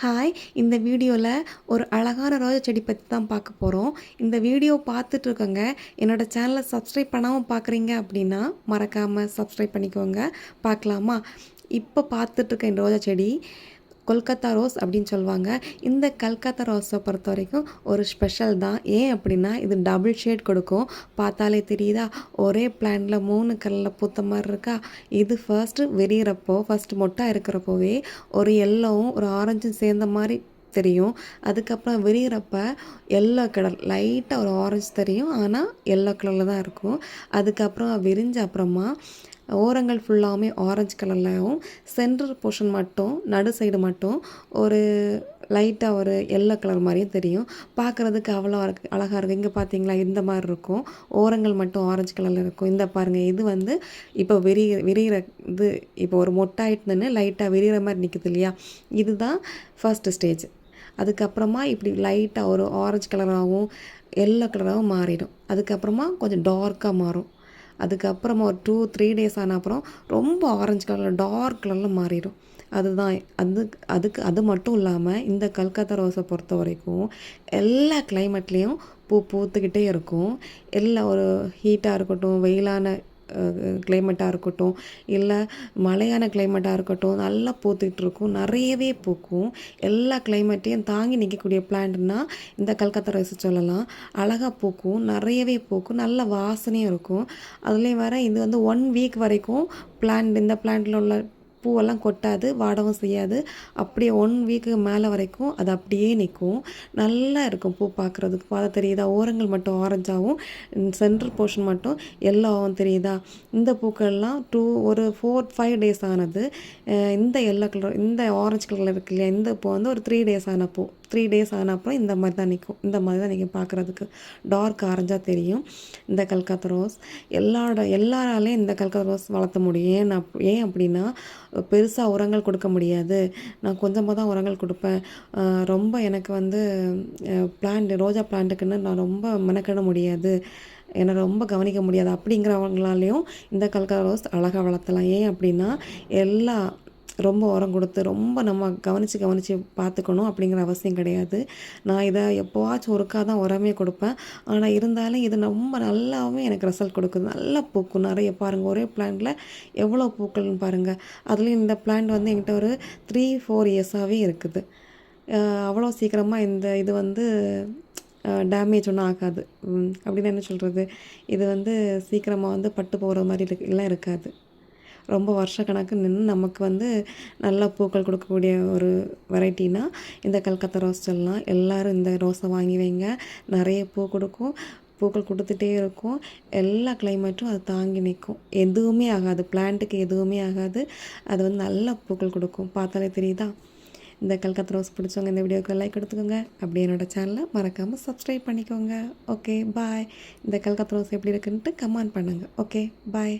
Hi இந்த வீடியோவில் ஒரு அழகான ரோஜா செடி பற்றி தான் பார்க்க போகிறோம் இந்த வீடியோ பார்த்துட்டு இருக்கோங்க என்னோடய சேனலை சப்ஸ்கிரைப் பண்ணாமல் பார்க்குறீங்க அப்படின்னா மறக்காமல் சப்ஸ்கிரைப் பண்ணிக்கோங்க. பார்க்கலாமா? இப்போ பார்த்துட்ருக்க இந்த ரோஜா செடி. கொல்கத்தா ரோஸ் அப்படின்னு சொல்லுவாங்க. இந்த கல்கத்தா ரோஸை பொறுத்த வரைக்கும் ஒரு ஸ்பெஷல் தான். ஏன் அப்படின்னா இது டபுள் ஷேட் கொடுக்கும். பார்த்தாலே தெரியுதா? ஒரே பிளான்டில் மூணு கல்லில் பூத்த மாதிரி இருக்கா? இது ஃபர்ஸ்ட்டு விரிகிறப்போ ஃபஸ்ட்டு மொட்டாக இருக்கிறப்போவே ஒரு எல்லோவும் ஒரு ஆரஞ்சும் சேர்ந்த மாதிரி தெரியும். அதுக்கப்புறம் விரிகிறப்ப எல்லோ கலர் லைட்டாக ஒரு ஆரஞ்சு தெரியும். ஆனால் எல்லோ கலரில் தான் இருக்கும். அதுக்கப்புறம் விரிஞ்ச அப்புறமா ஓரங்கள் ஃபுல்லாமே ஆரஞ்சு கலர்லையும் சென்டர் போர்ஷன் மட்டும் நடு சைடு மட்டும் ஒரு லைட்டாக ஒரு எல்லோ கலர் மாதிரியும் தெரியும். பார்க்குறதுக்கு அவ்வளோ அழகாக இருக்கும். இங்கே பார்த்தீங்களா இந்த மாதிரி இருக்கும். ஓரங்கள் மட்டும் ஆரஞ்சு கலரில் இருக்கும். இந்த பாருங்கள் இது வந்து இப்போ விரிகிற விரிகிற இது இப்போ ஒரு மொட்டாயிட்டுன்னு லைட்டாக விரிகிற மாதிரி நிற்குது இல்லையா? இதுதான் ஃபர்ஸ்ட் ஸ்டேஜ் அதுக்கப்புறமா இப்படி லைட்டாக ஒரு ஆரஞ்சு கலராகவும் எல்லோ கலராகவும் மாறிடும். அதுக்கப்புறமா கொஞ்சம் டார்க்காக மாறும். அதுக்கப்புறமா ஒரு டூ த்ரீ டேஸ் ஆன அப்புறம் ரொம்ப ஆரஞ்சு கலரில் டார்க் கலரில் மாறிடும். அதுதான் அது அதுக்கு அது மட்டும் இல்லாமல் இந்த கல்கத்தா ரோஸை பொறுத்த வரைக்கும் எல்லா கிளைமேட்லேயும் பூ பூத்துக்கிட்டே இருக்கும். எல்லா ஒரு ஹீட்டாக இருக்கட்டும் வெயிலான கிளைமேட்டாக இருக்கட்டும் இல்லை மழையான கிளைமேட்டாக இருக்கட்டும் நல்லா பூத்துக்கிட்டு இருக்கும். நிறையவே பூக்கும். எல்லா கிளைமேட்டையும் தாங்கி நிற்கக்கூடிய பிளான்ட்னா இந்த கல்கத்தா ரைஸ் சொல்லலாம். அழகாக பூக்கும். நிறையவே பூக்கும். நல்ல வாசனையும் இருக்கும். அதுலேயும் வேறு இது வந்து ஒன் வீக் வரைக்கும் பிளான்ட் இந்த பிளான்ட்டில் உள்ள பூவெல்லாம் கொட்டாது வாடவும் செய்யாது. அப்படியே ஒன் வீக்கு மேலே வரைக்கும் அது அப்படியே நிற்கும் நல்லா இருக்கும் பூ பார்க்குறதுக்கு பார்த்தா தெரியுதா? ஓரங்கள் மட்டும் ஆரஞ்சாகவும் சென்ட்ரல் போர்ஷன் மட்டும் எல்லோவும் தெரியுதா? இந்த பூக்கள்லாம் டூ ஒரு ஃபோர் ஃபைவ் டேஸ் ஆனது இந்த எல்லோ கலர் இந்த ஆரஞ்சு கலரில் இருக்கு இல்லையா? இந்த பூ வந்து ஒரு த்ரீ டேஸ் ஆன பூ. த்ரீ டேஸ் ஆன அப்புறம் இந்த மாதிரி தான் நிற்கும் இந்த மாதிரி தான் நீங்கள் பார்க்குறதுக்கு டார்க் ஆரஞ்சாக தெரியும். இந்த கல்கத்தா ரோஸ் எல்லாரோட எல்லாராலையும் இந்த கல்கத்தா ரோஸ் வளர்த்த முடியும். ஏன் அப் ஏன் அப்படின்னா பெருசாக உரங்கள் கொடுக்க முடியாது. நான் கொஞ்சமாக தான் உரங்கள் கொடுப்பேன். ரொம்ப எனக்கு வந்து பிளான்ட் ரோஜா பிளான்ட்டுக்குன்னு நான் ரொம்ப மெனக்கிட முடியாது. என்னை ரொம்ப கவனிக்க முடியாது. அப்படிங்கிறவங்களாலேயும் இந்த கல்கத்தா ரோஸ் அழகாக வளர்த்தலாம். ஏன் அப்படின்னா எல்லா ரொம்ப உரம் கொடுத்து ரொம்ப நம்ம கவனித்து கவனித்து பார்த்துக்கணும் அப்படிங்கிற அவசியம் கிடையாது. நான் இதை எப்போவாச்சும் ஒருக்கா தான் உரமே கொடுப்பேன். ஆனால் இருந்தாலும் இது ரொம்ப நல்லாவும் எனக்கு ரிசல்ட் கொடுக்குது. நல்லா பூக்கும். நிறைய பாருங்கள் ஒரே பிளான்ட்டில் எவ்வளோ பூக்கள்னு பாருங்கள் அதுலேயும் இந்த பிளான்ட் வந்து என்கிட்ட ஒரு த்ரீ ஃபோர் இயர்ஸாகவே இருக்குது. அவ்வளோ சீக்கிரமாக இந்த இது வந்து டேமேஜ் ஒன்றும் ஆகாது. அப்படின்னு என்ன சொல்கிறது இது வந்து சீக்கிரமாக வந்து பட்டு போகிற மாதிரி இருக்கு எல்லாம் இருக்காது. ரொம்ப வருஷக்கணக்கு நின்று நமக்கு வந்து நல்ல பூக்கள் கொடுக்கக்கூடிய ஒரு வெரைட்டினா இந்த கல்கத்தா ரோஸ் சொல்லலாம் எல்லோரும் இந்த ரோஸை வாங்கி வைங்க. நிறைய பூ கொடுக்கும். பூக்கள் கொடுத்துட்டே இருக்கும். எல்லா கிளைமேட்டும் அது தாங்கி நிற்கும். எதுவுமே ஆகாது. பிளான்ட்டுக்கு எதுவுமே ஆகாது. அது வந்து நல்ல பூக்கள் கொடுக்கும். பார்த்தாலே தெரியுதா? இந்த கல்கத்தா ரோஸ் பிடிச்சவங்க இந்த வீடியோக்கு லைக் கொடுத்துக்கோங்க அப்படி என்னோடய சேனலை மறக்காமல் சப்ஸ்கிரைப் பண்ணிக்கோங்க. ஓகே பாய் இந்த கல்கத்தா ரோஸ் எப்படி இருக்குன்ட்டு கமெண்ட் பண்ணுங்கள் ஓகே பாய்